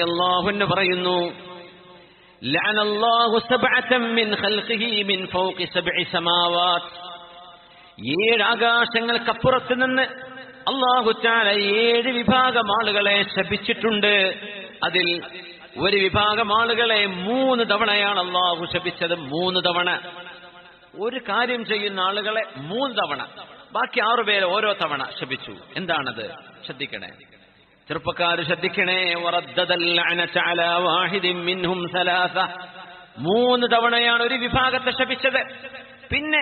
അള്ളാഹുന്ന് പറയുന്നു ഏഴ് ആകാശങ്ങൾക്കപ്പുറത്ത് നിന്ന് അള്ളാഹുറ്റാല ഏഴ് വിഭാഗം ആളുകളെ ശപിച്ചിട്ടുണ്ട്. അതിൽ ഒരു വിഭാഗം ആളുകളെ മൂന്ന് തവണയാണ് അള്ളാഹു ശപിച്ചത് മൂന്ന് തവണ. ഒരു കാര്യം ചെയ്യുന്ന ആളുകളെ മൂന്ന് തവണ. ബാക്കി ആറുപേരെ ഓരോ തവണ ശപിച്ചു. എന്താണത്? ശ്രദ്ധിക്കണേ. ചെറുപ്പക്കാർ ശ്രദ്ധിക്കണേ മൂന്ന് തവണയാണ് ഒരു വിഭാഗത്തെ ശപിച്ചത്. പിന്നെ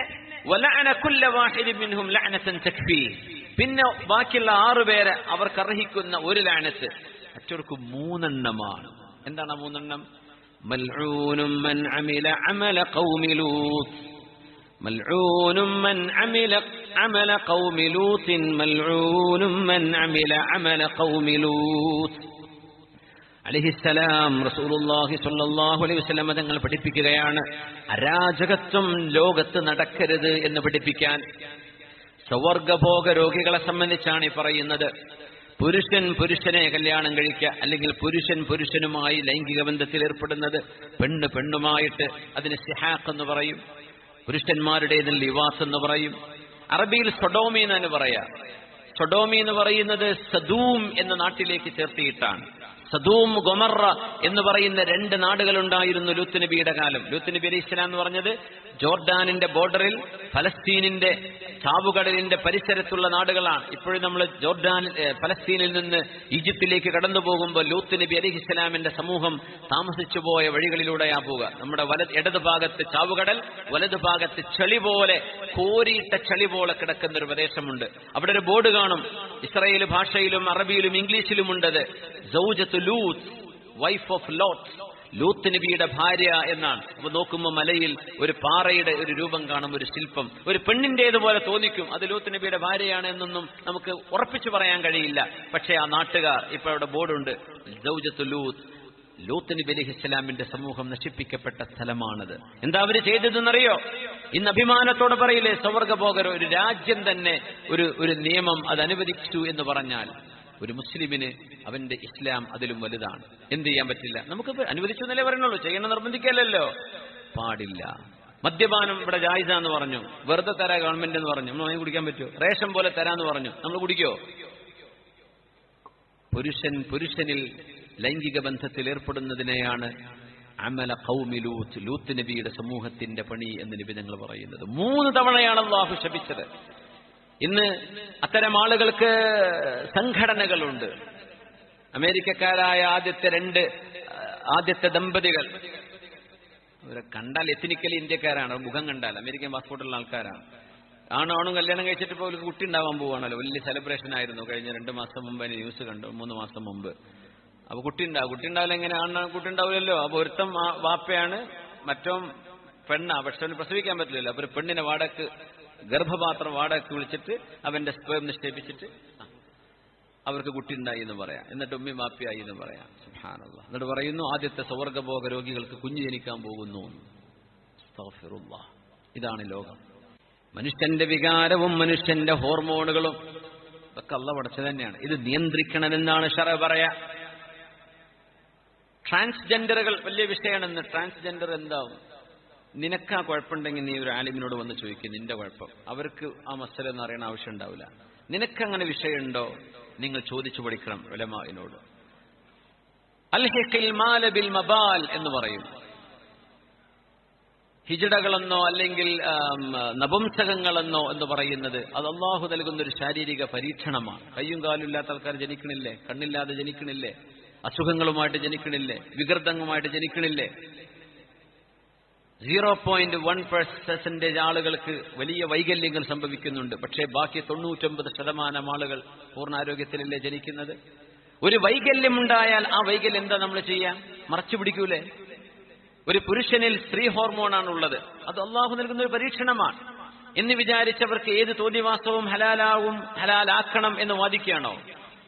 പിന്നെ ബാക്കിയുള്ള ആറുപേരെ അവർക്ക് അർഹിക്കുന്ന ഒരു ലാനത്ത് മറ്റവർക്ക് മൂന്നെണ്ണമാണ്. എന്താണ് മൂന്നെണ്ണം? മൽഊനും മൻ അമില അമല കൗമിലൂത്ത് മൽഊനും മൻ അമില عمل عمل قوم لوط ملعون من عمل عمل قوم لوط അലഹിസ്സലാം റസൂലുള്ളാഹി സ്വല്ലല്ലാഹു അലൈഹി വസല്ലം തങ്ങൾ പഠിപ്പിക്കുകയാണ് അരാജകത്വം ലോകത്ത് നടക്കരുത് എന്ന് പഠിപ്പിക്കാൻ സ്വവർഗഭോഗ രോഗികളെ സംബന്ധിച്ചാണ് ഈ പറയുന്നത് പുരുഷൻ പുരുഷനെ കല്യാണം കഴിക്കുക അല്ലെങ്കിൽ പുരുഷൻ പുരുഷനുമായി ലൈംഗിക ബന്ധത്തിൽ ഏർപ്പെടുന്നത് പെണ്ണ് പെണ്ണുമായിട്ട് അതിന് സിഹാഖ് എന്ന് പറയും പുരുഷന്മാരുടേതിൽ ലിവാസ് എന്ന് പറയും അറബിയിൽ സൊഡോമി എന്നാണ് പറയാ. സൊഡോമി എന്ന് പറയുന്നത് സദൂം എന്ന നാട്ടിലേക്ക് ചേർത്തിയിട്ടാണ്. സദൂം ഗൊമറ എന്ന് പറയുന്ന രണ്ട് നാടുകളുണ്ടായിരുന്നു ലൂത്ത് നബിയുടെ കാലം. ലൂത്ത് നബി അലി ഇസ്ലാം എന്ന് പറഞ്ഞത് ജോർഡാനിന്റെ ബോർഡറിൽ ഫലസ്തീനിന്റെ ചാവുകടലിന്റെ പരിസരത്തുള്ള നാടുകളാണ്. ഇപ്പോഴും നമ്മൾ ജോർഡാൻ ഫലസ്തീനിൽ നിന്ന് ഈജിപ്തിലേക്ക് കടന്നു പോകുമ്പോൾ ലൂത്ത് നബി അലി ഇസ്ലാമിന്റെ സമൂഹം താമസിച്ചു പോയ വഴികളിലൂടെയാ പോവുക. നമ്മുടെ വലത് ഇടത് ഭാഗത്ത് ചാവുകടൽ വലതു ഭാഗത്ത് ചെളി പോലെ കോരിയിട്ട ചെളി പോലെ കിടക്കുന്ന ഒരു പ്രദേശമുണ്ട്. അവിടെ ഒരു ബോർഡ് കാണും. ഇസ്രയേൽ ഭാഷയിലും അറബിയിലും ഇംഗ്ലീഷിലും ഉണ്ടത്. സൗജത്ത് ലൂത്ത് വൈഫ് ഓഫ് ലോട്ട് ലൂത്ത് നബിയുടെ ഭാര്യ എന്നാണ്. അപ്പൊ നോക്കുമ്പോൾ മലയിൽ ഒരു പാറയുടെ ഒരു രൂപം കാണും ഒരു ശില്പം. ഒരു പെണ്ണിന്റേതുപോലെ തോന്നിക്കും അത് ലൂത്ത് നബിയുടെ ഭാര്യയാണ് എന്നൊന്നും നമുക്ക് ഉറപ്പിച്ചു പറയാൻ കഴിയില്ല. പക്ഷേ ആ നാട്ടുകാർ ഇപ്പൊ അവിടെ ബോർഡുണ്ട്. സൗജത്ത് ലൂത്ത്. ലൂത്ത് നബി അലഹി ഇസ്ലാമിന്റെ സമൂഹം നശിപ്പിക്കപ്പെട്ട സ്ഥലമാണത്. എന്താ അവർ ചെയ്തതെന്നറിയോ? ഇന്ന് അഭിമാനത്തോടെ പറയില്ലേ സ്വർഗഭോഗർ ഒരു രാജ്യം തന്നെ ഒരു ഒരു നിയമം അത് അനുവദിച്ചു എന്ന് പറഞ്ഞാൽ ഒരു മുസ്ലിമിന് അവന്റെ ഇസ്ലാം അതിലും വലുതാണ്. എന്ത് ചെയ്യാൻ പറ്റില്ല? നമുക്ക് അനുവദിച്ചു എന്നല്ലേ പറയണുള്ളൂ ചെയ്യണം നിർബന്ധിക്കല്ലോ പാടില്ല. മദ്യപാനം ഇവിടെ ജായിസ എന്ന് പറഞ്ഞു. വെറുതെ തരാ ഗവൺമെന്റ് എന്ന് പറഞ്ഞു. നമ്മൾ വാങ്ങി കുടിക്കാൻ പറ്റുമോ? റേഷൻ പോലെ തരാന്ന് പറഞ്ഞു. നമ്മൾ കുടിക്കോ? പുരുഷൻ പുരുഷനിൽ ലൈംഗിക ബന്ധത്തിൽ ഏർപ്പെടുന്നതിനെയാണ് അമല കൗമി ലൂത്ത് ലൂത്ത് നബിയുടെ സമൂഹത്തിന്റെ പണി എന്ന് നബി ഞങ്ങൾ പറയുന്നത്. മൂന്ന് തവണയാണ് അള്ളാഹു ശപിച്ചത്. ഇന്ന് അത്തരം ആളുകൾക്ക് സംഘടനകളുണ്ട്. അമേരിക്കക്കാരായ ആദ്യത്തെ രണ്ട് ആദ്യത്തെ ദമ്പതികൾ. അവരെ കണ്ടാൽ എത്തിനിക്കലി ഇന്ത്യക്കാരാണ്. മുഖം കണ്ടാൽ അമേരിക്കൻ പാസ്പോർട്ടുള്ള ആൾക്കാരാണ്. ആണാണും കല്യാണം കഴിച്ചിട്ട് ഇപ്പോൾ അവർക്ക് കുട്ടി ഉണ്ടാവാൻ പോവാണല്ലോ. വലിയ സെലിബ്രേഷൻ ആയിരുന്നു. കഴിഞ്ഞ രണ്ട് മാസം മുമ്പ് അതിന് ന്യൂസ് കണ്ടു. മൂന്ന് മാസം മുമ്പ്. അപ്പൊ കുട്ടി ഉണ്ടാവും കുട്ടി ഉണ്ടാവില്ല എങ്ങനെ? ആണ് കുട്ടി ഉണ്ടാവില്ലല്ലോ. അപ്പൊ ഒരുത്തം വാപ്പയാണ്. മറ്റോ പെണ്ണാ. പക്ഷെ അവന് പ്രസവിക്കാൻ പറ്റില്ലല്ലോ. അപ്പൊ ഒരു പെണ്ണിനെ വാടക്ക് ഗർഭപാത്രം വാടകയ്ക്ക് വിളിച്ചിട്ട് അവന്റെ സ്പേം നിക്ഷേപിച്ചിട്ട് അവർക്ക് കുട്ടി ഉണ്ടായി എന്ന് പറയാം. എന്നിട്ട് ഉമ്മി മാപ്പിയായി എന്ന് പറയാം. സുബ്ഹാനല്ലാഹ് എന്നിട്ട് പറയുന്നു ആദ്യത്തെ സ്വർഗഭോഗ രോഗികൾക്ക് കുഞ്ഞു ജനിക്കാൻ പോകുന്നു. ഇതാണ് ലോകം. മനുഷ്യന്റെ വികാരവും മനുഷ്യന്റെ ഹോർമോണുകളും ഇതൊക്കെ അല്ല പടച്ചു തന്നെയാണ്. ഇത് നിയന്ത്രിക്കണമെന്നാണ് ഷറ പറയാ. ട്രാൻസ്ജെൻഡറുകൾ വലിയ വിഷയമാണെന്ന് ട്രാൻസ്ജെൻഡർ എന്താവും? നിനക്ക് ആ കുഴപ്പമുണ്ടെങ്കിൽ നീ ഒരു ആലിമിനോട് വന്ന് ചോദിക്കും നിന്റെ കുഴപ്പം. അവർക്ക് ആ മസല എന്ന് അറിയണ ആവശ്യം ഉണ്ടാവില്ല. നിനക്കങ്ങനെ വിഷയമുണ്ടോ? നിങ്ങൾ ചോദിച്ചു പഠിക്കണം ഉലമാവിനോട് അൽഹിഖിൽ മാലബിൽ മബാൽ എന്ന് പറയും. ഹിജടകളെന്നോ അല്ലെങ്കിൽ നപുംസകങ്ങളെന്നോ എന്ന് പറയുന്നത് അത് അള്ളാഹു നൽകുന്ന ഒരു ശാരീരിക പരീക്ഷണമാണ്. കയ്യും കാലും ഇല്ലാത്ത ആൾക്കാർ ജനിക്കണില്ലേ? കണ്ണില്ലാതെ ജനിക്കണില്ലേ? അസുഖങ്ങളുമായിട്ട് ജനിക്കണില്ലേ? വികൃതങ്ങളുമായിട്ട് ജനിക്കണില്ലേ? സീറോ പോയിന്റ് വൺ പെർസെന്റേജ് ആളുകൾക്ക് വലിയ വൈകല്യങ്ങൾ സംഭവിക്കുന്നുണ്ട്. പക്ഷേ ബാക്കി തൊണ്ണൂറ്റൊമ്പത് ശതമാനം ആളുകൾ പൂർണാരോഗ്യത്തിലല്ലേ ജനിക്കുന്നത്? ഒരു വൈകല്യം ഉണ്ടായാൽ ആ വൈകല്യം എന്താ നമ്മൾ ചെയ്യാം മറച്ചു പിടിക്കൂലേ? ഒരു പുരുഷനിൽ സ്ത്രീ ഹോർമോണാണ് ഉള്ളത്. അത് അള്ളാഹു നൽകുന്ന ഒരു പരീക്ഷണമാണ്. എന്ന് വിചാരിച്ചവർക്ക് ഏത് തോന്നിവാസവും ഹലാലാവും ഹലാലാക്കണം എന്ന് വാദിക്കുകയാണോ?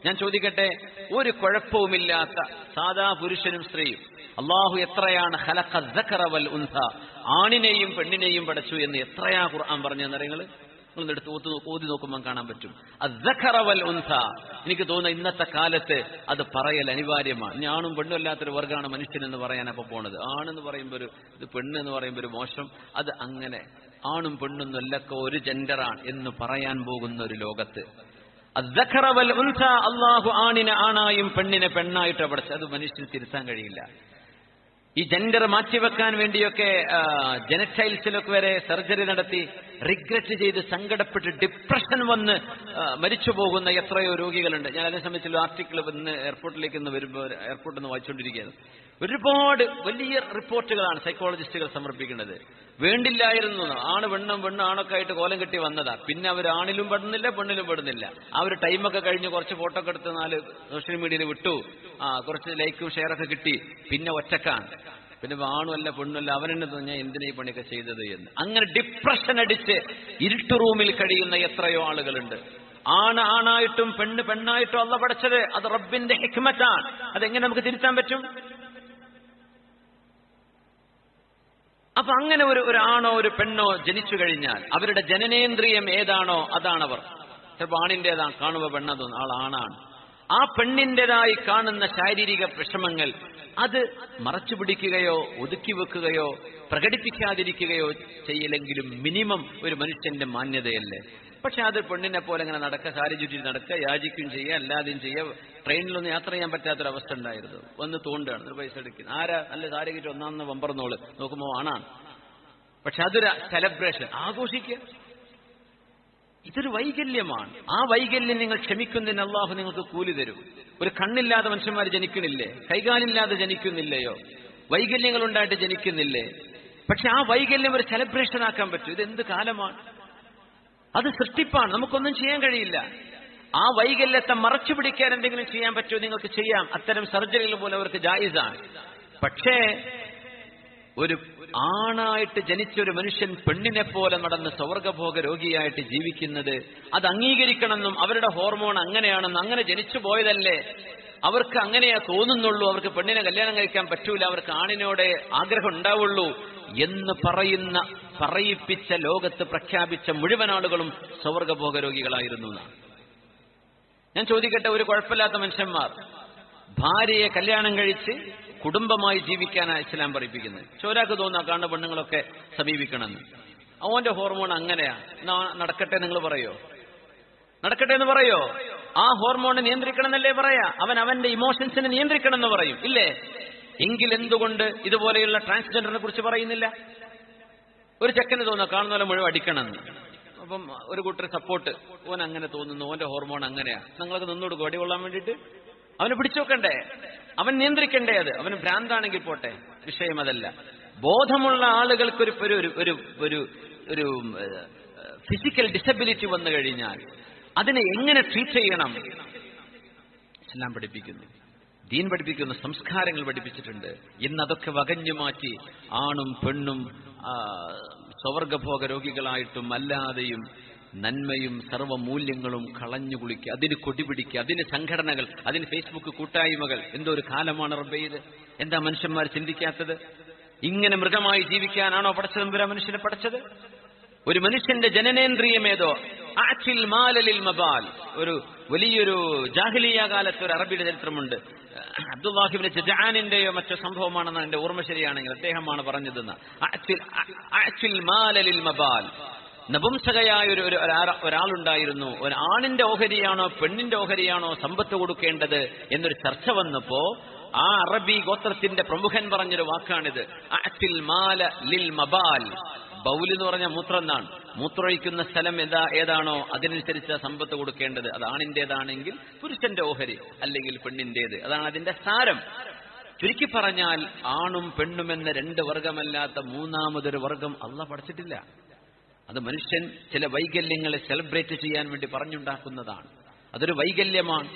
ഞാൻ ചോദിക്കട്ടെ ഒരു കുഴപ്പവുമില്ലാത്ത സാധാ പുരുഷനും സ്ത്രീയും അള്ളാഹു എത്രയാണ് ഹലഖറവൽ ഉൻഹ ആണിനെയും പെണ്ണിനെയും പടച്ചു എന്ന് എത്രയാ ഖുർആൻ പറഞ്ഞു എന്നറിയങ്ങൾ നിങ്ങളെടുത്ത് ഓത്തു ഓതി നോക്കുമ്പോൾ കാണാൻ പറ്റും. അസഖറവൽ ഉൻസ എനിക്ക് തോന്നുന്ന ഇന്നത്തെ കാലത്ത് അത് പറയൽ അനിവാര്യമാണ്. ഇനി ആണും പെണ്ണും അല്ലാത്തൊരു വർഗമാണ് മനുഷ്യൻ എന്ന് പറയാൻ അപ്പൊ പോണത്. ആണെന്ന് പറയുമ്പോൾ ഒരു ഇത് പെണ്ണ് എന്ന് പറയുമ്പോൾ ഒരു മോശം. അത് അങ്ങനെ ആണും പെണ്ണും എല്ലൊക്കെ ഒരു ജെൻഡറാണ് എന്ന് പറയാൻ പോകുന്ന ഒരു ലോകത്ത്. അള്ളാഹു ആണിനെ ആണായും പെണ്ണിനെ പെണ്ണായിട്ട് പഠിച്ചത് അത് മനുഷ്യന് തിരുത്താൻ കഴിയില്ല. ഈ ജെൻഡർ മാറ്റിവെക്കാൻ വേണ്ടിയൊക്കെ ജനറ്റൈൽസിലൊക്കെ വരെ സർജറി നടത്തി റിഗ്രറ്റ് ചെയ്ത് സങ്കടപ്പെട്ട് ഡിപ്രഷൻ വന്ന് മരിച്ചു പോകുന്ന എത്രയോ രോഗികളുണ്ട്. ഞാൻ അതിനെ സംബന്ധിച്ചുള്ള ആർട്ടിക്കിൾ ഇന്ന് എയർപോർട്ടിലേക്ക് വരുമ്പോൾ എയർപോർട്ടിൽ നിന്ന് വായിച്ചുകൊണ്ടിരിക്കുകയാണ് ഒരുപാട് വലിയ റിപ്പോർട്ടുകളാണ് സൈക്കോളജിസ്റ്റുകൾ സമർപ്പിക്കുന്നത്. വേണ്ടില്ലായിരുന്നു. ആണ് വെണ്ണം വെണ്ണം ആണൊക്കെ ആയിട്ട് കോലം കെട്ടി വന്നതാ. പിന്നെ അവർ ആണിലും പെടുന്നില്ല പെണ്ണിലും പെടുന്നില്ല. ആ ഒരു ടൈമൊക്കെ കഴിഞ്ഞ് കുറച്ച് ഫോട്ടോ ഒക്കെ എടുത്ത് നാല് സോഷ്യൽ മീഡിയയിൽ വിട്ടു. ആ കുറച്ച് ലൈക്കും ഷെയറൊക്കെ കിട്ടി. പിന്നെ ഒറ്റക്കാണ്. പിന്നെ ആണുമല്ല പെണ്ണുമല്ല അവനെന്നെ തോന്നിയാൽ എന്തിനാ ഈ പണിയൊക്കെ ചെയ്തത് എന്ന്. അങ്ങനെ ഡിപ്രഷൻ അടിച്ച് ഇരുട്ട് റൂമിൽ കഴിയുന്ന എത്രയോ ആളുകളുണ്ട്. ആണ് ആണായിട്ടും പെണ്ണ് പെണ്ണായിട്ടും അല്ല പഠിച്ചത്. അത് റബ്ബിന്റെ ഹിക്മറ്റാണ് അതെങ്ങനെ നമുക്ക് തിരുത്താൻ പറ്റും? അപ്പൊ അങ്ങനെ ഒരു ഒരാണോ ഒരു പെണ്ണോ ജനിച്ചു കഴിഞ്ഞാൽ അവരുടെ ജനനേന്ദ്രിയം ഏതാണോ അതാണവർ. ചിലപ്പോൾ ആണിന്റെതാണ് കാണുക പെണ്ണത് ആളാണാണ് ആ പെണ്ണിന്റെതായി കാണുന്ന ശാരീരിക വിഷമങ്ങൾ അത് മറച്ചു പിടിക്കുകയോ ഒതുക്കി വെക്കുകയോ പ്രകടിപ്പിക്കാതിരിക്കുകയോ ചെയ്യില്ലെങ്കിലും മിനിമം ഒരു മനുഷ്യന്റെ മാന്യതയല്ലേ? പക്ഷെ അത് പെണ്ണിനെ പോലെ അങ്ങനെ നടക്കുക സാരി ചുറ്റി നടക്കുക യാചിക്കും ചെയ്യുക അല്ലാതെയും ചെയ്യുക ട്രെയിനിലൊന്നും യാത്ര ചെയ്യാൻ പറ്റാത്തൊരവസ്ഥ ഉണ്ടായിരുന്നു. വന്ന് തോണ്ടാണ് ഒരു പൈസ എടുക്കുന്നത് ആരാ നല്ല സാരി കിട്ടി ഒന്നാമെന്ന് വമ്പറന്നോൾ നോക്കുമ്പോൾ ആണാണ്. പക്ഷെ അതൊരു സെലിബ്രേഷൻ ആഘോഷിക്കുക ഇതൊരു വൈകല്യമാണ്. ആ വൈകല്യം നിങ്ങൾ ക്ഷമിക്കുന്നതിന് അള്ളാഹു നിങ്ങൾക്ക് കൂലി തരും. ഒരു കണ്ണില്ലാതെ മനുഷ്യന്മാർ ജനിക്കണില്ലേ കൈകാലില്ലാതെ ജനിക്കുന്നില്ലയോ? വൈകല്യങ്ങൾ ഉണ്ടായിട്ട് ജനിക്കുന്നില്ലേ? പക്ഷെ ആ വൈകല്യം ഒരു സെലിബ്രേഷൻ ആക്കാൻ പറ്റും. ഇത് എന്ത് കാലമാണ്? അത് സൃഷ്ടിപ്പാണ് നമുക്കൊന്നും ചെയ്യാൻ കഴിയില്ല. ആ വൈകല്യത്തെ മറച്ചു പിടിക്കാൻ എന്തെങ്കിലും ചെയ്യാൻ പറ്റുമോ? നിങ്ങൾക്ക് ചെയ്യാം. അത്തരം സർജറികൾ പോലെ അവർക്ക് ജായിസാണ്. പക്ഷേ ഒരു ആണായിട്ട് ജനിച്ച ഒരു മനുഷ്യൻ പെണ്ണിനെ പോലെ നടന്ന് സ്വർഗഭോഗ രോഗിയായിട്ട് ജീവിക്കുന്നത് അത് അംഗീകരിക്കണമെന്നും അവരുടെ ഹോർമോൺ അങ്ങനെയാണെന്നും അങ്ങനെ ജനിച്ചു പോയതല്ലേ? അവർക്ക് അങ്ങനെയാ തോന്നുന്നുള്ളൂ. അവർക്ക് പെണ്ണിനെ കല്യാണം കഴിക്കാൻ പറ്റൂല. അവർക്ക് ആണിനോടെ ആഗ്രഹം ഉണ്ടാവുള്ളൂ എന്ന് പറയുന്ന പറയിപ്പിച്ച ലോകത്ത് പ്രഖ്യാപിച്ച മുഴുവൻ ആളുകളും സ്വർഗഭോഗ രോഗികളായിരുന്നു എന്നാണ് ഞാൻ ചോദിക്കട്ടെ ഒരു കുഴപ്പമില്ലാത്ത മനുഷ്യന്മാർ ഭാര്യയെ കല്യാണം കഴിച്ച് കുടുംബമായി ജീവിക്കാനാണ് ഇസ്ലാം പഠിപ്പിക്കുന്നത് ചോരാക്ക് തോന്നുന്ന കാണുന്ന പെണ്ണുങ്ങളൊക്കെ സമീപിക്കണമെന്ന്. അവന്റെ ഹോർമോൺ അങ്ങനെയാ. നടക്കട്ടെ നിങ്ങൾ പറയോ? നടക്കട്ടെ എന്ന് പറയോ? ആ ഹോർമോണിനെ നിയന്ത്രിക്കണം എന്നല്ലേ പറയാ? അവൻ അവന്റെ ഇമോഷൻസിനെ നിയന്ത്രിക്കണം എന്ന് പറയും. ഇല്ലേ? എങ്കിൽ എന്തുകൊണ്ട് ഇതുപോലെയുള്ള ട്രാൻസ്ജെൻഡറിനെ കുറിച്ച് പറയുന്നില്ല? ഒരു ചെക്കന് തോന്നുക കാണുന്ന പോലെ മുഴുവൻ അടിക്കണമെന്ന് അപ്പം ഒരു കൂട്ടർ സപ്പോർട്ട് ഓൻ അങ്ങനെ തോന്നുന്നു. ഓന്റെ ഹോർമോൺ അങ്ങനെയാ. നിങ്ങൾക്ക് നിന്നോട് അടി കൊള്ളാൻ വേണ്ടിയിട്ട്. അവന് പിടിച്ചോക്കണ്ടേ അവൻ നിയന്ത്രിക്കണ്ടേ അത്? അവന് ഭ്രാന്താണെങ്കിൽ പോട്ടെ. വിഷയം അതല്ല. ബോധമുള്ള ആളുകൾക്ക് ഒരു ഒരു ഒരു ഫിസിക്കൽ ഡിസബിലിറ്റി വന്നു കഴിഞ്ഞാൽ അതിനെ എങ്ങനെ ട്രീറ്റ് ചെയ്യണം? ഇസ്ലാം പഠിപ്പിക്കുന്നു. ദീൻ പഠിപ്പിക്കുന്ന സംസ്കാരങ്ങൾ പഠിപ്പിച്ചിട്ടുണ്ട്. ഇന്ന് അതൊക്കെ വകഞ്ഞു മാറ്റി ആണും പെണ്ണും സ്വർഗഭോഗ രോഗികളായിട്ടും അല്ലാതെയും നന്മയും സർവമൂല്യങ്ങളും കളഞ്ഞു കുളിക്കുക. അതിന് കൊടിപിടിക്കുക അതിന് സംഘടനകൾ അതിന് ഫേസ്ബുക്ക് കൂട്ടായ്മകൾ. എന്തോ ഒരു കാലമാണ് റബ്ബെയ്ത് എന്താ മനുഷ്യന്മാർ ചിന്തിക്കാത്തത്? ഇങ്ങനെ മൃഗമായി ജീവിക്കാനാണോ പടച്ചതമ്പുര മനുഷ്യനെ പടച്ചത്? ഒരു മനുഷ്യന്റെ ജനനേന്ദ്രിയമേതോ ആറ്റിൽ മാലലിൽ മബാൽ. ഒരു വലിയൊരു ജാഹിലിയ കാലത്ത് ഒരു അറബിയുടെ ചരിത്രമുണ്ട്. അബ്ദുല്ലാഹിബിന് ജജാനിന്റെയോ മറ്റോ സംഭവമാണെന്ന് എന്റെ ഓർമ്മ ശരിയാണെങ്കിൽ അദ്ദേഹമാണ് പറഞ്ഞതെന്ന്. മാലലിൽ മബാൽ. നപുംസകയായ ഒരു ഒരു ഒരാ- ഒരാളുണ്ടായിരുന്നു. ഒരു ആണിന്റെ ഓഹരിയാണോ പെണ്ണിന്റെ ഓഹരിയാണോ സമ്പത്ത് കൊടുക്കേണ്ടത് എന്നൊരു ചർച്ച വന്നപ്പോ ആ അറബി ഗോത്രത്തിന്റെ പ്രമുഖൻ പറഞ്ഞൊരു വാക്കാണിത്. മാല ലിൽ മബാൽ. ബൗൽ എന്ന് പറഞ്ഞ മൂത്രം എന്നാണ് മൂത്രമൊഴിക്കുന്ന സ്ഥലം ഏതാ ഏതാണോ അതിനനുസരിച്ച് സമ്പത്ത് കൊടുക്കേണ്ടത്. അത് ആണിന്റേതാണെങ്കിൽ പുരുഷന്റെ ഓഹരി അല്ലെങ്കിൽ പെണ്ണിന്റേത് അതാണ് അതിന്റെ സാരം. ചുരുക്കി പറഞ്ഞാൽ ആണും പെണ്ണും എന്ന രണ്ട് വർഗമല്ലാത്ത മൂന്നാമതൊരു വർഗം അല്ല പഠിച്ചിട്ടില്ല. അത് മനുഷ്യൻ ചില വൈകല്യങ്ങളെ സെലിബ്രേറ്റ് ചെയ്യാൻ വേണ്ടി പറഞ്ഞുണ്ടാക്കുന്നതാണ്. അതൊരു വൈകല്യമാണ്.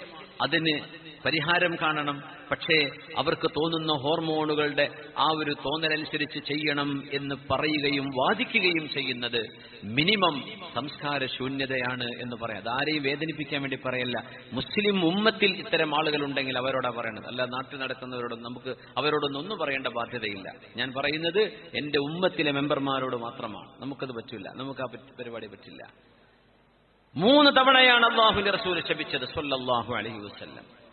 അതിന് പരിഹാരം കാണണം. പക്ഷേ അവർക്ക് തോന്നുന്ന ഹോർമോണുകളുടെ ആ ഒരു തോന്നലനുസരിച്ച് ചെയ്യണം എന്ന് പറയുകയും വാദിക്കുകയും ചെയ്യുന്നത് മിനിമം സംസ്കാര ശൂന്യതയാണ് എന്ന് പറയാം. അതാരെയും വേദനിപ്പിക്കാൻ വേണ്ടി പറയല്ല. മുസ്ലിം ഉമ്മത്തിൽ ഇത്തരം ആളുകൾ ഉണ്ടെങ്കിൽ അവരോടാ പറയണത്. അല്ല നാട്ടിൽ നടക്കുന്നവരോടൊന്നും നമുക്ക് അവരോടൊന്നും ഒന്നും പറയേണ്ട ബാധ്യതയില്ല. ഞാൻ പറയുന്നത് എന്റെ ഉമ്മത്തിലെ മെമ്പർമാരോട് മാത്രമാണ്. നമുക്കത് പറ്റില്ല. നമുക്ക് ആ പരിപാടി പറ്റില്ല. മൂന്ന് തവണയാണ് അള്ളാഹുവിന്റെ റസൂൽ ശപിച്ചത് സൊല്ലാഹു അലഹി വസല്ലം.